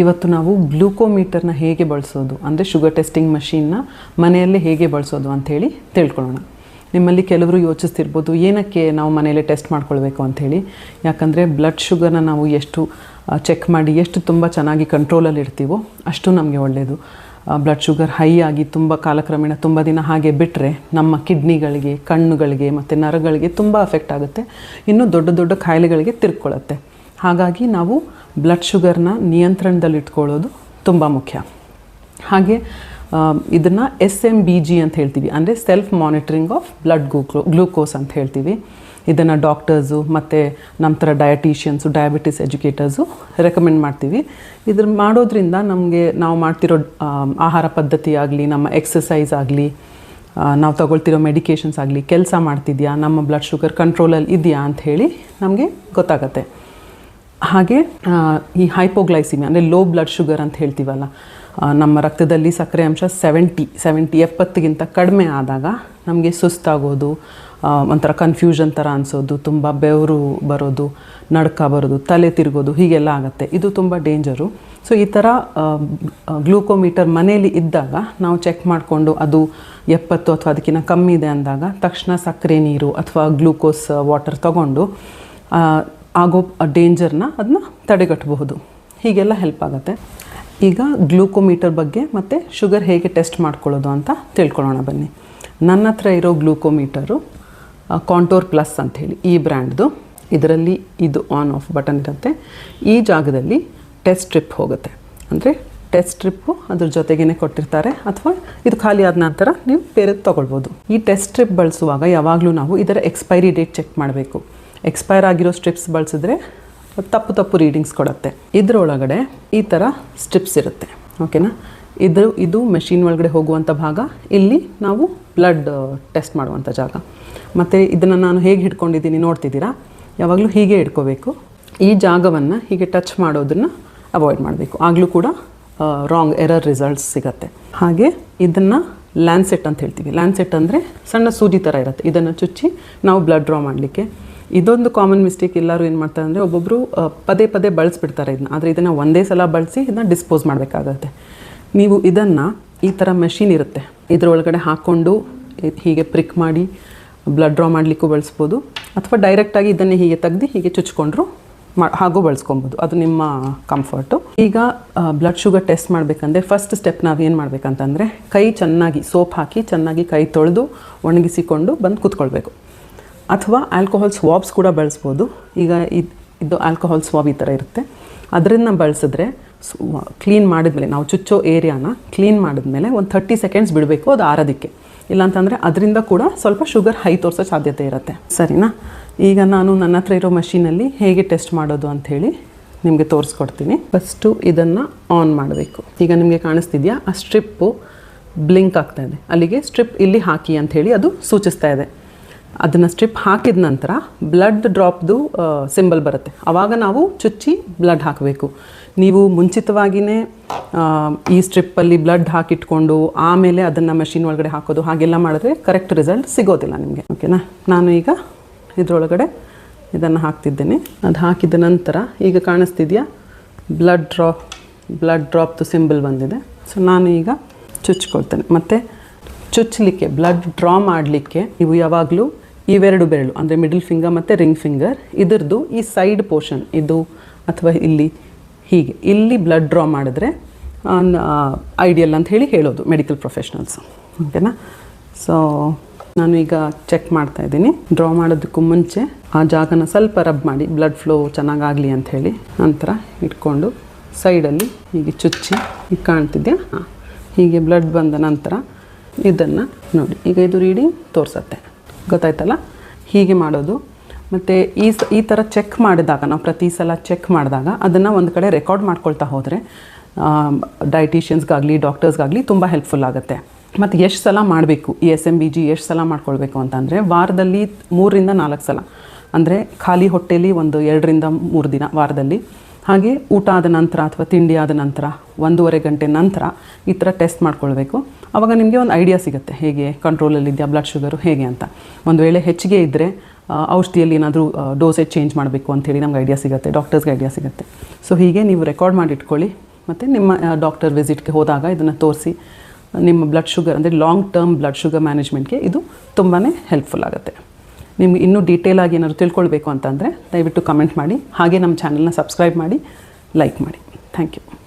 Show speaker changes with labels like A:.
A: ಇವತ್ತು ನಾವು ಗ್ಲೂಕೋಮೀಟರ್ನ ಹೇಗೆ ಬಳಸೋದು, ಅಂದರೆ ಶುಗರ್ ಟೆಸ್ಟಿಂಗ್ ಮಷೀನ್ನ ಮನೆಯಲ್ಲೇ ಹೇಗೆ ಬಳಸೋದು ಅಂಥೇಳಿ ತಿಳ್ಕೊಳ್ಳೋಣ. ನಿಮ್ಮಲ್ಲಿ ಕೆಲವರು ಯೋಚಿಸ್ತಿರ್ಬೋದು, ಏನಕ್ಕೆ ನಾವು ಮನೆಯಲ್ಲೇ ಟೆಸ್ಟ್ ಮಾಡ್ಕೊಳ್ಬೇಕು ಅಂಥೇಳಿ. ಯಾಕಂದರೆ ಬ್ಲಡ್ ಶುಗರ್ನ ನಾವು ಎಷ್ಟು ಚೆಕ್ ಮಾಡಿ ಎಷ್ಟು ತುಂಬ ಚೆನ್ನಾಗಿ ಕಂಟ್ರೋಲಲ್ಲಿ ಇರ್ತೀವೋ ಅಷ್ಟು ನಮಗೆ ಒಳ್ಳೆಯದು ಬ್ಲಡ್ ಶುಗರ್ ಹೈ ಆಗಿ ತುಂಬ ಕಾಲಕ್ರಮೇಣ ತುಂಬ ದಿನ ಹಾಗೆ ಬಿಟ್ಟರೆ ನಮ್ಮ ಕಿಡ್ನಿಗಳಿಗೆ, ಕಣ್ಣುಗಳಿಗೆ ಮತ್ತು ನರಗಳಿಗೆ ತುಂಬ ಅಫೆಕ್ಟ್ ಆಗುತ್ತೆ. ಇನ್ನು ದೊಡ್ಡ ದೊಡ್ಡ ಕಾಯಿಲೆಗಳಿಗೆ ತಿರ್ಕೊಳ್ಳುತ್ತೆ. ಹಾಗಾಗಿ ನಾವು ಬ್ಲಡ್ ಶುಗರ್ನ ನಿಯಂತ್ರಣದಲ್ಲಿ ಇಟ್ಕೊಳ್ಳೋದು ತುಂಬ ಮುಖ್ಯ. ಹಾಗೆ ಇದನ್ನು ಎಸ್ ಎಂ ಬಿ ಜಿ ಅಂತ ಹೇಳ್ತೀವಿ. ಅಂದರೆ self monitoring of blood gluco glucose ಅಂತ ಹೇಳ್ತೀವಿ. ಇದನ್ನು ಡಾಕ್ಟರ್ಸು ಮತ್ತು ನಮ್ಮ ಥರ ಡಯಟೀಷಿಯನ್ಸು ಡಯಾಬಿಟಿಸ್ ಎಜುಕೇಟರ್ಸು ರೆಕಮೆಂಡ್ ಮಾಡ್ತೀವಿ. ಇದ್ರ ಮಾಡೋದ್ರಿಂದ ನಮಗೆ ನಾವು ಮಾಡ್ತಿರೋ ಆಹಾರ ಪದ್ಧತಿ ಆಗಲಿ ನಮ್ಮ ಎಕ್ಸಸೈಸ್ ಆಗಲಿ ನಾವು ತಗೊಳ್ತಿರೋ ಮೆಡಿಕೇಷನ್ಸ್ ಆಗಲಿ, ಕೆಲಸ ಮಾಡ್ತಿದ್ಯಾ, ನಮ್ಮ ಬ್ಲಡ್ ಶುಗರ್ ಕಂಟ್ರೋಲಲ್ಲಿ ಇದೆಯಾ ಹೇಳಿ ನಮಗೆ ಗೊತ್ತಾಗತ್ತೆ. ಹಾಗೆ ಈ ಹೈಪೋಗ್ಲೈಸಿಮಿ ಅಂದರೆ ಲೋ ಬ್ಲಡ್ ಶುಗರ್ ಅಂತ ಹೇಳ್ತೀವಲ್ಲ ನಮ್ಮ ರಕ್ತದಲ್ಲಿ ಸಕ್ಕರೆ ಅಂಶ ಸೆವೆಂಟಿ ಸೆವೆಂಟಿ ಎಪ್ಪತ್ತಿಗಿಂತ ಕಡಿಮೆ ಆದಾಗ ನಮಗೆ ಸುಸ್ತಾಗೋದು ಒಂಥರ ಕನ್ಫ್ಯೂಷನ್ ಥರ ಅನಿಸೋದು, ತುಂಬ ಬೆವರು ಬರೋದು, ನಡ್ಕ ಬರೋದು, ತಲೆ ತಿರುಗೋದು, ಹೀಗೆಲ್ಲ ಆಗುತ್ತೆ. ಇದು ತುಂಬ ಡೇಂಜರು ಸೊ ಈ ಥರ ಗ್ಲೂಕೋಮೀಟರ್ ಮನೆಯಲ್ಲಿ ಇದ್ದಾಗ ನಾವು ಚೆಕ್ ಮಾಡಿಕೊಂಡು ಅದು ಎಪ್ಪತ್ತು ಅಥವಾ ಅದಕ್ಕಿಂತ ಕಮ್ಮಿ ಇದೆ ಅಂದಾಗ ತಕ್ಷಣ ಸಕ್ಕರೆ, ನೀರು ಅಥವಾ ಗ್ಲೂಕೋಸ್ ವಾಟರ್ ತಗೊಂಡು ಆಗೋ ಡೇಂಜರ್ನ ಅದನ್ನ ತಡೆಗಟ್ಟಬಹುದು. ಹೀಗೆಲ್ಲ ಹೆಲ್ಪ್ ಆಗುತ್ತೆ. ಈಗ ಗ್ಲೂಕೋಮೀಟರ್ ಬಗ್ಗೆ ಮತ್ತು ಶುಗರ್ ಹೇಗೆ ಟೆಸ್ಟ್ ಮಾಡ್ಕೊಳ್ಳೋದು ಅಂತ ತಿಳ್ಕೊಳ್ಳೋಣ ಬನ್ನಿ. ನನ್ನ ಹತ್ರ ಇರೋ ಗ್ಲೂಕೋಮೀಟರು ಕಾಂಟೋರ್ ಪ್ಲಸ್ ಅಂಥೇಳಿ ಈ ಬ್ರ್ಯಾಂಡ್ದು. ಇದರಲ್ಲಿ ಇದು ಆನ್ ಆಫ್ ಬಟನ್ ಇರುತ್ತೆ. ಈ ಜಾಗದಲ್ಲಿ ಟೆಸ್ಟ್ ಸ್ಟ್ರಿಪ್ ಹೋಗುತ್ತೆ. ಅಂದರೆ ಟೆಸ್ಟ್ ಸ್ಟ್ರಿಪ್ಪು ಅದ್ರ ಜೊತೆಗೇ ಕೊಟ್ಟಿರ್ತಾರೆ ಅಥವಾ ಇದು ಖಾಲಿ ಆದ ನಂತರ ನೀವು ಬೇರೆ ತೊಗೊಳ್ಬೋದು. ಈ ಟೆಸ್ಟ್ ಸ್ಟ್ರಿಪ್ ಬಳಸುವಾಗ ಯಾವಾಗಲೂ ನಾವು ಇದರ ಎಕ್ಸ್ಪೈರಿ ಡೇಟ್ ಚೆಕ್ ಮಾಡಬೇಕು. ಎಕ್ಸ್ಪೈರ್ ಆಗಿರೋ ಸ್ಟ್ರಿಪ್ಸ್ ಬಳಸಿದ್ರೆ ತಪ್ಪು ತಪ್ಪು ರೀಡಿಂಗ್ಸ್ ಕೊಡುತ್ತೆ. ಇದರೊಳಗಡೆ ಈ ಥರ ಸ್ಟ್ರಿಪ್ಸ್ ಇರುತ್ತೆ. ಓಕೆನಾ ಇದು ಇದು ಮೆಷಿನ್ ಒಳಗಡೆ ಹೋಗುವಂಥ ಭಾಗ. ಇಲ್ಲಿ ನಾವು ಬ್ಲಡ್ ಟೆಸ್ಟ್ ಮಾಡುವಂಥ ಜಾಗ. ಮತ್ತು ಇದನ್ನು ನಾನು ಹೇಗೆ ಹಿಡ್ಕೊಂಡಿದ್ದೀನಿ ನೋಡ್ತಿದ್ದೀರಾ? ಯಾವಾಗಲೂ ಹೀಗೆ ಇಟ್ಕೋಬೇಕು ಈ ಜಾಗವನ್ನು ಹೀಗೆ ಟಚ್ ಮಾಡೋದನ್ನು ಅವಾಯ್ಡ್ ಮಾಡಬೇಕು. ಆಗಲೂ ಕೂಡ ರಾಂಗ್ ಎರರ್ ರಿಸಲ್ಟ್ಸ್ ಸಿಗತ್ತೆ. ಹಾಗೆ ಇದನ್ನು ಲ್ಯಾನ್ಸೆಟ್ ಅಂತ ಹೇಳ್ತೀವಿ. ಲ್ಯಾನ್ಸೆಟ್ ಅಂದರೆ ಸಣ್ಣ ಸೂಜಿ ಥರ ಇರುತ್ತೆ. ಇದನ್ನು ಚುಚ್ಚಿ ನಾವು ಬ್ಲಡ್ ಡ್ರಾ ಮಾಡಲಿಕ್ಕೆ ಇದೊಂದು ಕಾಮನ್ ಮಿಸ್ಟೇಕ್ ಎಲ್ಲರೂ ಏನು ಮಾಡ್ತಾರೆ ಅಂದರೆ ಒಬ್ಬೊಬ್ಬರು ಪದೇ ಪದೇ ಬಳಸ್ಬಿಡ್ತಾರೆ ಇದನ್ನ ಆದರೆ ಇದನ್ನು ಒಂದೇ ಸಲ ಬಳಸಿ ಇದನ್ನ ಡಿಸ್ಪೋಸ್ ಮಾಡಬೇಕಾಗತ್ತೆ. ನೀವು ಇದನ್ನು ಈ ಥರ ಮೆಷಿನ್ ಇರುತ್ತೆ. ಇದರೊಳಗಡೆ ಹಾಕ್ಕೊಂಡು ಹೀಗೆ ಪ್ರಿಕ್ ಮಾಡಿ ಬ್ಲಡ್ ಡ್ರಾ ಮಾಡಲಿಕ್ಕೂ ಬಳಸ್ಬೋದು. ಅಥವಾ ಡೈರೆಕ್ಟಾಗಿ ಇದನ್ನೇ ಹೀಗೆ ತೆಗ್ದು ಹೀಗೆ ಚುಚ್ಕೊಂಡ್ರು ಮಾ, ಹಾಗೂ ಬಳಸ್ಕೊಬೋದು. ಅದು ನಿಮ್ಮ ಕಂಫರ್ಟು ಈಗ ಬ್ಲಡ್ ಶುಗರ್ ಟೆಸ್ಟ್ ಮಾಡಬೇಕಂದ್ರೆ ಫಸ್ಟ್ ಸ್ಟೆಪ್ ನಾವು ಏನು ಮಾಡಬೇಕಂತಂದರೆ ಕೈ ಚೆನ್ನಾಗಿ, ಸೋಪ್ ಹಾಕಿ ಚೆನ್ನಾಗಿ ಕೈ ತೊಳೆದು ಒಣಗಿಸಿಕೊಂಡು ಬಂದು ಕೂತ್ಕೊಳ್ಬೇಕು. ಅಥವಾ ಆಲ್ಕೋಹಾಲ್ ಸ್ವಾಬ್ಸ್ ಕೂಡ ಬಳಸ್ಬೋದು. ಈಗ ಇದು ಆಲ್ಕೋಹಾಲ್ ಸ್ವಾಬ್ ಈ ಥರ ಇರುತ್ತೆ. ಅದರಿಂದ ಬಳಸಿದ್ರೆ ಕ್ಲೀನ್ ಮಾಡಿದ್ಮೇಲೆ, ನಾವು ಚುಚ್ಚೋ ಏರಿಯಾನ ಕ್ಲೀನ್ ಮಾಡಿದ್ಮೇಲೆ ಒಂದು ಥರ್ಟಿ ಸೆಕೆಂಡ್ಸ್ ಬಿಡಬೇಕು ಅದು ಆರೋದಕ್ಕೆ. ಇಲ್ಲಾಂತಂದರೆ ಅದರಿಂದ ಕೂಡ ಸ್ವಲ್ಪ ಶುಗರ್ ಹೈ ತೋರಿಸೋ ಸಾಧ್ಯತೆ ಇರುತ್ತೆ. ಸರಿನಾ? ಈಗ ನಾನು ನನ್ನ ಹತ್ರ ಇರೋ ಮಷೀನಲ್ಲಿ ಹೇಗೆ ಟೆಸ್ಟ್ ಮಾಡೋದು ಅಂಥೇಳಿ ನಿಮಗೆ ತೋರಿಸ್ಕೊಡ್ತೀನಿ. ಫಸ್ಟು ಇದನ್ನು ಆನ್ ಮಾಡಬೇಕು. ಈಗ ನಿಮಗೆ ಕಾಣಿಸ್ತಿದೆಯಾ? ಆ ಸ್ಟ್ರಿಪ್ಪು ಬ್ಲಿಂಕ್ ಆಗ್ತಾ ಇದೆ. ಅಲ್ಲಿಗೆ ಸ್ಟ್ರಿಪ್ ಇಲ್ಲಿ ಹಾಕಿ ಅಂಥೇಳಿ ಅದು ಸೂಚಿಸ್ತಾ ಇದೆ. ಅದನ್ನು ಸ್ಟ್ರಿಪ್ ಹಾಕಿದ ನಂತರ ಬ್ಲಡ್ ಡ್ರಾಪ್ದು ಸಿಂಬಲ್ ಬರುತ್ತೆ. ಆವಾಗ ನಾವು ಚುಚ್ಚಿ ಬ್ಲಡ್ ಹಾಕಬೇಕು. ನೀವು ಮುಂಚಿತವಾಗಿಯೇ ಈ ಸ್ಟ್ರಿಪ್ಪಲ್ಲಿ ಬ್ಲಡ್ ಹಾಕಿಟ್ಕೊಂಡು ಆಮೇಲೆ ಅದನ್ನು ಮೆಷಿನ್ ಒಳಗಡೆ ಹಾಕೋದು, ಹಾಗೆಲ್ಲ ಮಾಡಿದ್ರೆ ಕರೆಕ್ಟ್ ರಿಸಲ್ಟ್ ಸಿಗೋದಿಲ್ಲ ನಿಮಗೆ. ಓಕೆನಾ ನಾನು ಈಗ ಇದರೊಳಗಡೆ ಇದನ್ನು ಹಾಕ್ತಿದ್ದೇನೆ. ಅದು ಹಾಕಿದ ನಂತರ ಈಗ ಕಾಣಿಸ್ತಿದೆಯಾ? ಬ್ಲಡ್ ಡ್ರಾಪ್ ಬ್ಲಡ್ ಡ್ರಾಪ್ದು ಸಿಂಬಲ್ ಬಂದಿದೆ. ಸೊ ನಾನು ಈಗ ಚುಚ್ಕೊಳ್ತೇನೆ. ಮತ್ತು ಚುಚ್ಚಲಿಕ್ಕೆ ಬ್ಲಡ್ ಡ್ರಾ ಮಾಡಲಿಕ್ಕೆ ನೀವು ಯಾವಾಗಲೂ ಇವೆರಡು ಬೆರಳು, ಅಂದರೆ ಮಿಡಲ್ ಫಿಂಗರ್ ಮತ್ತು ರಿಂಗ್ ಫಿಂಗರ್ ಇದರದ್ದು ಈ ಸೈಡ್ ಪೋರ್ಷನ್ ಇದು ಅಥವಾ ಇಲ್ಲಿ ಹೀಗೆ. ಇಲ್ಲಿ ಬ್ಲಡ್ ಡ್ರಾ ಮಾಡಿದ್ರೆ ಐಡಿಯಲ್ ಅಂತ ಹೇಳಿ ಹೇಳೋದು ಮೆಡಿಕಲ್ ಪ್ರೊಫೆಷ್ನಲ್ಸ್ ಓಕೆನಾ ಸೊ ನಾನು ಈಗ ಚೆಕ್ ಮಾಡ್ತಾ ಇದ್ದೀನಿ. ಡ್ರಾ ಮಾಡೋದಕ್ಕೂ ಮುಂಚೆ ಆ ಜಾಗನ ಸ್ವಲ್ಪ ರಬ್ ಮಾಡಿ ಬ್ಲಡ್ ಫ್ಲೋ ಚೆನ್ನಾಗಾಗಲಿ ಹೇಳಿ ನಂತರ ಇಟ್ಕೊಂಡು ಸೈಡಲ್ಲಿ ಹೀಗೆ ಚುಚ್ಚಿ ಈಗ ಕಾಣ್ತಿದ್ಯಾ? ಹೀಗೆ ಬ್ಲಡ್ ಬಂದ ನಂತರ ಇದನ್ನು ನೋಡಿ. ಈಗ ಇದು ರೀಡಿಂಗ್ ತೋರಿಸತ್ತೆ. ಗೊತ್ತಾಯ್ತಲ್ಲ? ಹೀಗೆ ಮಾಡೋದು. ಮತ್ತು ಈ ಸ, ಈ ಥರ ಚೆಕ್ ಮಾಡಿದಾಗ, ನಾವು ಪ್ರತಿ ಸಲ ಚೆಕ್ ಮಾಡಿದಾಗ ಅದನ್ನು ಒಂದು ಕಡೆ ರೆಕಾರ್ಡ್ ಮಾಡ್ಕೊಳ್ತಾ ಹೋದರೆ ಡಾಕ್ಟರ್ಸ್ ಡಾಕ್ಟರ್ಸ್ಗಾಗಲಿ ತುಂಬ ಹೆಲ್ಪ್ಫುಲ್ ಆಗುತ್ತೆ. ಮತ್ತು ಎಷ್ಟು ಸಲ ಮಾಡಬೇಕು? ಈ ಎಸ್ ಎಂ ಬಿ ಜಿ ಎಷ್ಟು ಸಲ ಮಾಡ್ಕೊಳ್ಬೇಕು ಅಂತಂದರೆ ವಾರದಲ್ಲಿ ಮೂರರಿಂದ ನಾಲ್ಕು ಸಲ. ಅಂದರೆ ಖಾಲಿ ಹೊಟ್ಟೆಲಿ ಒಂದು ಎರಡರಿಂದ ಮೂರು ದಿನ ವಾರದಲ್ಲಿ ಹಾಗೆ ಊಟ ಆದ ನಂತರ ಅಥವಾ ತಿಂಡಿ ಆದ ನಂತರ, ಒಂದೂವರೆ ಗಂಟೆ ನಂತರ ಈ ಥರ ಟೆಸ್ಟ್ ಮಾಡ್ಕೊಳ್ಬೇಕು. ಆವಾಗ ನಿಮಗೆ ಒಂದು ಐಡಿಯಾ ಸಿಗುತ್ತೆ, ಹೇಗೆ ಕಂಟ್ರೋಲಲ್ಲಿದೆಯಾ ಬ್ಲಡ್ ಶುಗರು ಹೇಗೆ ಅಂತ. ಒಂದು ವೇಳೆ ಹೆಚ್ಚಿಗೆ ಇದ್ದರೆ ಔಷಧಿಯಲ್ಲಿ ಏನಾದರೂ ಡೋಸೇಜ್ ಚೇಂಜ್ ಮಾಡಬೇಕು ಅಂಥೇಳಿ ನಮ್ಗೆ ಐಡಿಯಾ ಸಿಗುತ್ತೆ ಡಾಕ್ಟರ್ಸ್ಗೆ ಐಡಿಯಾ ಸಿಗುತ್ತೆ. ಸೊ ಹೀಗೆ ನೀವು ರೆಕಾರ್ಡ್ ಮಾಡಿ ಇಟ್ಕೊಳ್ಳಿ, ಮತ್ತು ನಿಮ್ಮ ಡಾಕ್ಟರ್ ವಿಸಿಟ್ಗೆ ಹೋದಾಗ ಇದನ್ನು ತೋರಿಸಿ, ನಿಮ್ಮ ಬ್ಲಡ್ ಶುಗರ್ ಅಂದರೆ ಲಾಂಗ್ ಟರ್ಮ್ ಬ್ಲಡ್ ಶುಗರ್ ಮ್ಯಾನೇಜ್ಮೆಂಟ್ಗೆ ಇದು ತುಂಬಾ ಹೆಲ್ಪ್ಫುಲ್ ಆಗುತ್ತೆ. ನಿಮ್ಗೆ ಇನ್ನೂ ಡೀಟೇಲಾಗಿ ಏನಾದ್ರು ತಿಳ್ಕೊಳ್ಬೇಕು ಅಂತಂದರೆ ದಯವಿಟ್ಟು ಕಮೆಂಟ್ ಮಾಡಿ. ಹಾಗೆ ನಮ್ಮ ಚಾನಲ್ನ ಸಬ್ಸ್ಕ್ರೈಬ್ ಮಾಡಿ ಲೈಕ್ ಮಾಡಿ. Thank you